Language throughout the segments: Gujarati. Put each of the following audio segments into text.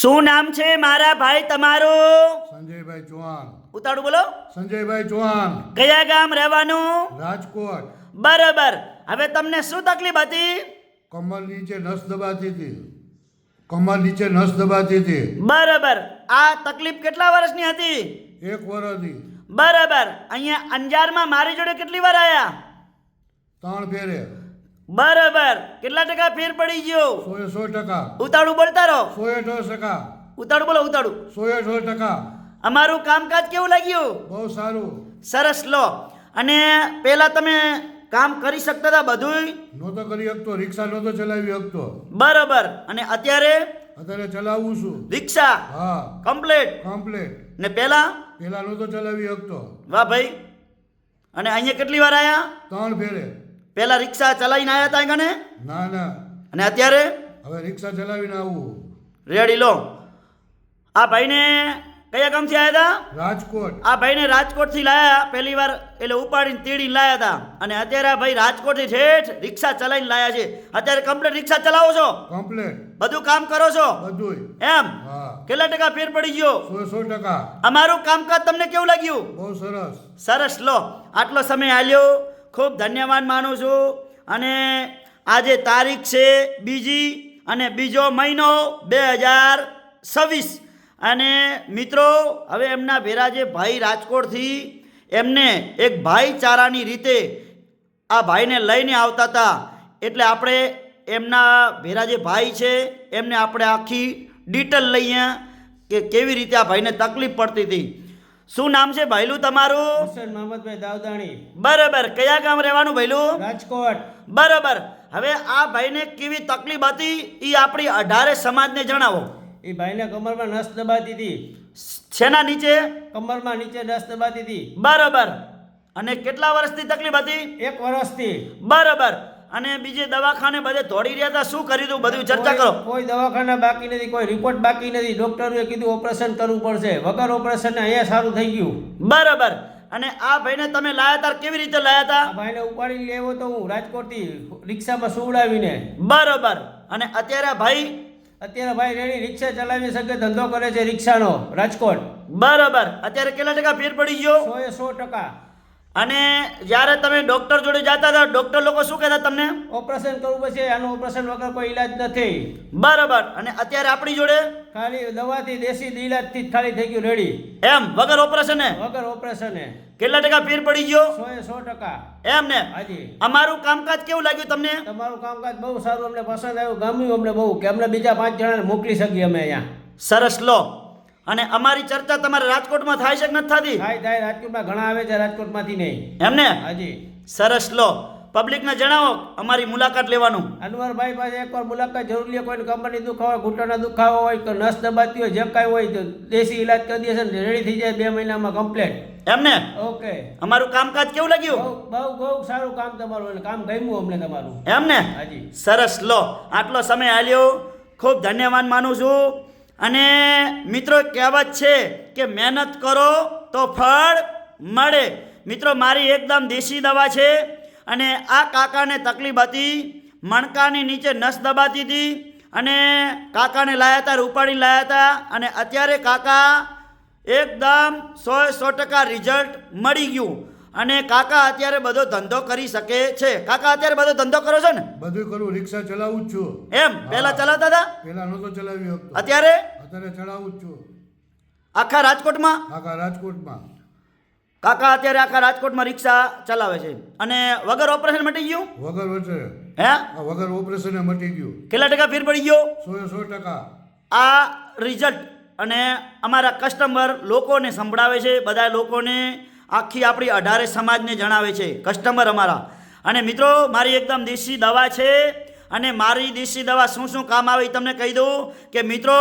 શું નામ છે મારા ભાઈ તમારું? સંજયભાઈ ચૌહાણ. ઉતાળું બોલો. સંજયભાઈ ચૌહાણ. કયા ગામ રહેવાનું? રાજકોટ. બરાબર. હવે તમને શું તકલીફ હતી? કમર નીચે નસ દબાતી હતી. કમર નીચે નસ દબાતી હતી. બરાબર. આ તકલીફ કેટલા વર્ષની હતી? એક વર્ષથી બરાબર. અહીંયા અંજારમાં મારી જોડે કેટલી વાર આવ્યા ત્રણ ફેરે. બરોબર. કેટલા ટકા ફેર પડી ગયો? સોએ સો ટકા. ઉતાળું બોલતા રહો. સો ટકા. ઉતાળું બોલો ઉતાળું સોએ સો ટકા. અમારું કામકાજ કેવું લાગ્યું? બહુ સારું. સરસ લો. અને પહેલા તમે કામ કરી શકતા હતા બધુંય? નહોતો કરી શકતો. રિક્ષા નહોતો ચલાવી શકતો. બરાબર. અને અત્યારે? અત્યારે ચલાવું છું. રિક્ષા? હા. કમ્પ્લીટ? કમ્પ્લેટ. ને પહેલા? પહેલા નહોતો ચલાવી શકતો. વાહ ભાઈ. અને અહીંયા કેટલી વાર આયા? ત્રણ ફેરે. પહેલા રિક્ષા ચલાવીને આવ્યા હતા કને ના ના. અને અત્યારે? હવે રિક્ષા ચલાવીને આવું. રેડી લો. આ ભાઈને કયા ગામથી આવ્યા હતા રાજકોટ. આ ભાઈને રાજકોટથી લાયા પહેલી વાર એટલે ઉપાડીને તીડીને લાયા હતા અને અત્યારે આ ભાઈ રાજકોટથી ઠેઠ રિક્ષા ચલાવીને લાયા છે. અત્યારે કમ્પ્લીટ રિક્ષા ચલાવો છો? કમ્પ્લેટ બધું કામ કરો છો? બધું એમ? કેટલા ટકા ફેર પડી ગયો? સો સો ટકા. અમારું કામકાજ તમને કેવું લાગ્યું? બહુ સરસ. સરસ લો. આટલો સમય આલ્યો. ખૂબ ધન્યવાદ માનું છું. અને આજે તારીખ છે બીજી અને બીજો મહિનો બે હજાર છવ્વીસ. અને મિત્રો, હવે એમના ભેરા જે ભાઈ રાજકોટથી એમને એક ભાઈચારાની રીતે આ ભાઈને લઈને આવતા હતા. એટલે આપણે એમના ભેરા જે ભાઈ છે, એમને આપણે આખી ડિટેલ લઈએ કે કેવી રીતે આ ભાઈને તકલીફ પડતી હતી. શું નામ છે ભાઈલું તમારું? હુસેન મોહમ્મદભાઈ દાવદાણી. બરાબર કયા ગામ રહેવાનું ભાઈલું? રાજકોટ. બરાબર હવે આ ભાઈને કેવી તકલીફ હતી એ આપણી અઢારે સમાજને જણાવો. એ ભાઈને કમરમાં નસ દબાતી હતી. છેના નીચે? કમરમાં નીચે નસ દબાતી હતી. બરોબર અને કેટલા વર્ષથી તકલીફ હતી? એક વર્ષથી. બરોબર અને બીજે દવાખાને બધે દોડી રહ્યા હતા. શું કરી દઉં? બધું ચર્ચા કરો. કોઈ- દવાખાના બાકી નથી કોઈ રિપોર્ટ બાકી નથી. ડોક્ટરોએ કીધું ઓપરેશન કરવું પડશે. વગર ઓપરેશન અહીંયા સારું થઈ ગયું. બરાબર. અને આ ભાઈને તમે લાયા હતા કેવી રીતે લાયા હતા ભાઈને ઉપાડી લેવો તો હું રાજકોટથી રિક્ષામાં સુવડાવીને. બરાબર. અને અત્યારે ભાઈ? અત્યારે ભાઈ રેડી રિક્ષા ચલાવી શકે ધંધો કરે છે રિક્ષાનો રાજકોટ. બરાબર. અત્યારે કેટલા ટકા ફેર પડી ગયો? સો એ સો ટકા. અને જ્યારે તમે ડોક્ટર જોડે જતા હતા ડોક્ટર લોકો શું કહેતા તમને? ઓપરેશન કરવું પડશે આનું ઓપરેશન વગર કોઈ ઈલાજ નથી. બરાબર. અને અત્યારે આપણી જોડે? ખાલી દવાથી દેશી ઈલાજથી જ ખાલી થઈ ગયું રેડી. એમ? વગર ઓપરેશન વગર ઓપરેશને કેટલા ટકા ફેર પડી ગયો? સો એ સો ટકા. એમ ને? હાજી. અમારું કામકાજ કેવું લાગ્યું તમને? તમારું કામકાજ બહુ સારું અમને પસંદ આવ્યું ગમ્યું અમને બહુ કે અમને બીજા પાંચ જણાને મોકલી શકીએ અમે અહીંયા. સરસ લો. અને અમારી ચર્ચા તમારે રાજકોટમાં થાય છે કે નથી થતી? થાય થાય રાજકોટમાં ઘણા આવે છે રાજકોટમાંથી નહીં. એમને? હાજી. સરસ લો. પબ્લિકને જણાવો અમારી મુલાકાત લેવાનું. અનવરભાઈ પાસે એકવાર મુલાકાત જરૂર લે કોઈને કંપની દુખાવો ઘૂંટણના દુખાવો હોય કે નસ દબાતી હોય જે કાંઈ હોય તો દેશી ઈલાજ કરી દે છે ને રેડી થઈ જાય બે મહિનામાં કમ્પ્લેટ એમને? ઓકે. અમારું કામકાજ કેવું લાગ્યું? બહુ બહુ બહુ સારું કામ તમારું એટલે કામ ગમ્યું અમને તમારું. એમને? હાજી. સરસ લો. આટલો સમય આલ્યો. ખૂબ ધન્યવાદ માનું છું. અને મિત્રો, કહેવત છે કે મહેનત કરો તો ફળ મળે. મિત્રો, મારી એકદમ દેશી દવા છે અને આ કાકાને તકલીફ હતી. મણકાની નીચે નસ દબાતી હતી અને કાકાને લાયા હતા રૂપાણી લાયા હતા અને અત્યારે કાકા એકદમ સો સો ટકા રિઝલ્ટ મળી ગયું. અને કાકા અત્યારે બધો ધંધો કરી શકે છે. કાકા અત્યારે બધો ધંધો કરો છો ને? બધું કરું રિક્ષા ચલાવું જ છું. એમ? પહેલા ચલાવતા હતા? પહેલા નહોતો ચલાવી શકતો અત્યારે? અત્યારે ચલાવું જ છું. આખા રાજકોટમાં? આખા રાજકોટમાં. કાકા અત્યારે આખા રાજકોટમાં રિક્ષા ચલાવે છે. અને વગર ઓપરેશન મટી ગયું? વગર વચ્ચે હે? વગર ઓપરેશન મટી ગયું. કેટલા ટકા ફેર પડી ગયો? સો સો ટકા. આ રિઝલ્ટ અને અમારા કસ્ટમર લોકોને સંભળાવે છે. બધા લોકોને આખી આપણી અઢારે સમાજને જણાવે છે કસ્ટમર અમારા. અને મિત્રો, મારી એકદમ દેશી દવા છે અને મારી દેશી દવા શું શું કામ આવે એ તમને કહી દઉં કે મિત્રો,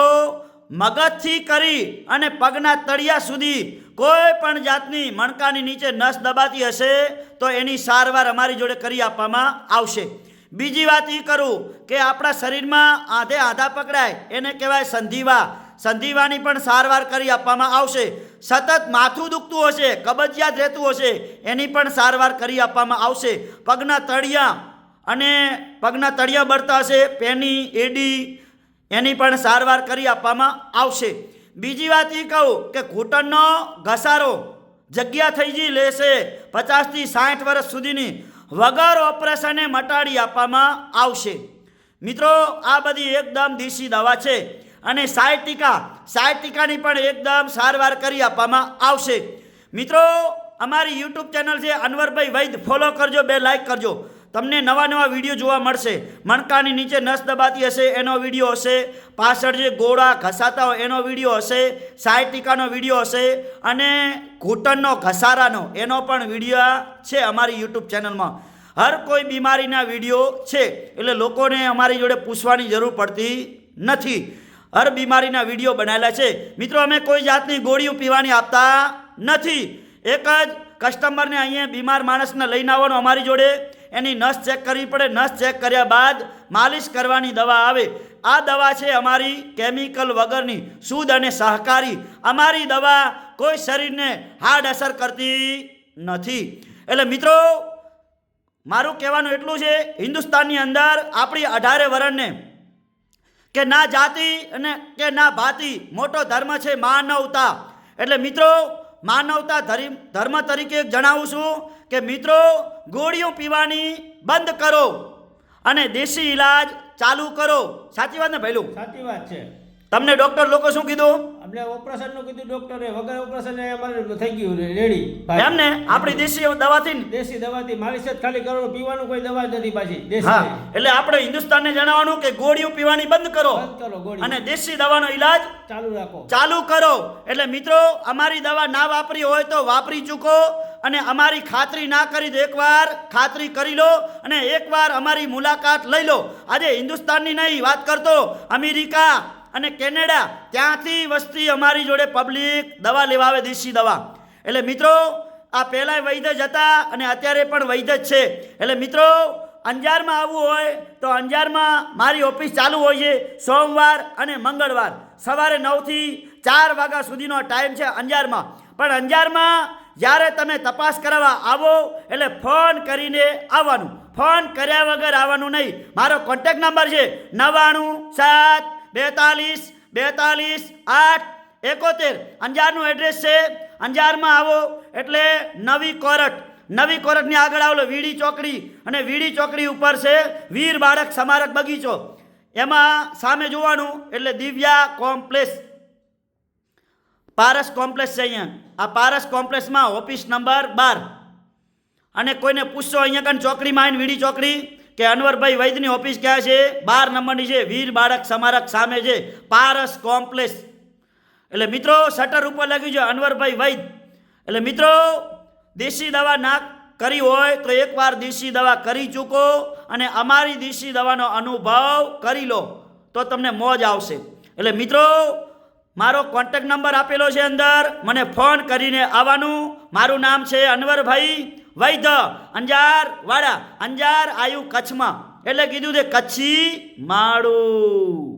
મગજથી કરી અને પગના તળિયા સુધી કોઈ પણ જાતની મણકાની નીચે નસ દબાતી હશે તો એની સારવાર અમારી જોડે કરી આપવામાં આવશે. બીજી વાત એ કરું કે આપણા શરીરમાં આધે આધા પકડાય, એને કહેવાય સંધિવા. સંધિવાની પણ સારવાર કરી આપવામાં આવશે. સતત માથું દુખતું હશે, કબજિયાત રહેતું હશે, એની પણ સારવાર કરી આપવામાં આવશે. પગના તળિયા અને પગના તળિયા બળતા હશે, પેની, એડી, એની પણ સારવાર કરી આપવામાં આવશે. બીજી વાત એ કહું કે ઘૂંટણનો ઘસારો જગ્યા થઈ જઈ લેશે, પચાસથી સાઠ વર્ષ સુધીની વગર ઓપરેશને મટાડી આપવામાં આવશે. મિત્રો, આ બધી એકદમ દેશી દવા છે. અને સાઠ ટીકા સાઠ ટીકાની પણ એકદમ સારવાર કરી આપવામાં આવશે. મિત્રો, અમારી યુટ્યુબ ચેનલ છે અનવરભાઈ વૈદ. ફોલો કરજો, બે લાઇક કરજો. તમને નવા નવા વીડિયો જોવા મળશે. મણકાની નીચે નસ દબાતી હશે, એનો વીડિયો હશે. પાછળ જે ગોળા ઘસાતા હોય, એનો વીડિયો હશે. સાઠ ટીકાનો વીડિયો હશે અને ઘૂંટણનો, ઘસારાનો, એનો પણ વીડિયો છે અમારી યુટ્યુબ ચેનલમાં. હર કોઈ બીમારીના વીડિયો છે, એટલે લોકોને અમારી જોડે પૂછવાની જરૂર પડતી નથી. હર બીમારીના વીડિયો બનાવેલા છે. મિત્રો, અમે કોઈ જાતની ગોળીઓ પીવાની આપતા નથી. એક જ કસ્ટમરને અહીંયા બીમાર માણસને લઈને આવવાનો અમારી જોડે. એની નસ ચેક કરવી પડે. નસ ચેક કર્યા બાદ માલિશ કરવાની દવા આવે. આ દવા છે અમારી કેમિકલ વગરની શુદ્ધ અને સહકારી. અમારી દવા કોઈ શરીરને હાર્ડ અસર કરતી નથી. એટલે મિત્રો, મારું કહેવાનું એટલું છે, હિન્દુસ્તાનની અંદર આપણી અઢારે વરણને કે ના જાતિ અને કે ના ભાતિ, મોટો ધર્મ છે માનવતા. એટલે મિત્રો, માનવતા ધરી- ધર્મ તરીકે જણાવું છું કે મિત્રો, ગોળીઓ પીવાની બંધ કરો અને દેશી ઈલાજ ચાલુ કરો. સાચી વાત ને ભૈલું? સાચી વાત છે. તમને ડૉક્ટર લોકો શું કીધું? આપણે ઓપરેશનનું કીધું ડોક્ટરે વગર ઓપરેશન અમારે થઈ ગયું રેડી એમ ને? આપણી દેશી દવાથી ને? દેશી દવાથી. મારી સાથે ખાલી કરવાનું પીવાનું કોઈ દવા નથી પાછી દેશી. એટલે આપણે હિન્દુસ્તાનને જણાવવાનું કે ગોળીઓ પીવાની બંધ કરો. બંધ કરો ગોળી અને દેશી દવાનો ઈલાજ ચાલુ રાખો. ચાલુ કરો. એટલે મિત્રો અમારી દવા ના વાપરી હોય તો વાપરી ચૂકો અને અમારી ખાતરી ના કરી દો. એકવાર ખાતરી કરી લો અને એકવાર અમારી મુલાકાત લઈ લો. આજે હિન્દુસ્તાનની નહીં વાત કરતો અમેરિકા અને કેનેડા ત્યાંથી વસ્તી અમારી જોડે પબ્લિક દવા લેવા આવે, દેશી દવા? એટલે મિત્રો, આ પહેલાં વૈદ્ય હતા અને અત્યારે પણ વૈદ્ય જ છે. એટલે મિત્રો, અંજારમાં આવવું હોય તો અંજારમાં મારી ઓફિસ ચાલુ હોય છે સોમવાર અને મંગળવાર. સવારે નવથી ચાર વાગ્યા સુધીનો ટાઈમ છે અંજારમાં. પણ અંજારમાં જ્યારે તમે તપાસ કરાવવા આવો, એટલે ફોન કરીને આવવાનું. ફોન કર્યા વગર આવવાનું નહીં. મારો કોન્ટેક નંબર છે નવ્વાણું સાત બેતાલીસ બેતાલીસ, આઠ, એકોતેર. અંજારનું એડ્રેસ છે. અંજારમાં આવો. એટલે નવી કોરટ. નવી કોરટની આગળ આવેલો વીડી ચોકડી. અને વીડી ચોકડી ઉપર છે વીર બાળક સ્મારક બગીચો. એમાં સામે જોવાનું એટલે દિવ્યા કોમ્પ્લેક્સ. પારસ કોમ્પ્લેક્સ છે અહીંયા. આ પારસ કોમ્પ્લેક્સમાં ઓફિસ નંબર બાર. અને કોઈને પૂછશો અહીંયા કણ ચોકડીમાં આવીને વીડી ચોકડી? કે અનવરભાઈ વૈદની ઓફિસ ક્યાં છે? બાર નંબરની છે. વીર બાળક સ્મારક સામે છે. પારસ કોમ્પ્લેક્સ. એટલે મિત્રો, શટર ઉપર લખ્યું છે અનવરભાઈ વૈદ. એટલે મિત્રો, દેશી દવા ના કરી હોય તો એકવાર દેશી દવા કરી ચૂકો અને અમારી દેશી દવાનો અનુભવ કરી લો તો તમને મોજ આવશે. એટલે મિત્રો, મારો કોન્ટેક નંબર આપેલો છે અંદર. મને ફોન કરીને આવવાનું. મારું નામ છે અનવરભાઈ. વૈદ્ય અંજાર વાડા અંજાર આયુ કચ્છમાં. એટલે કીધું તે કચ્છી માળું.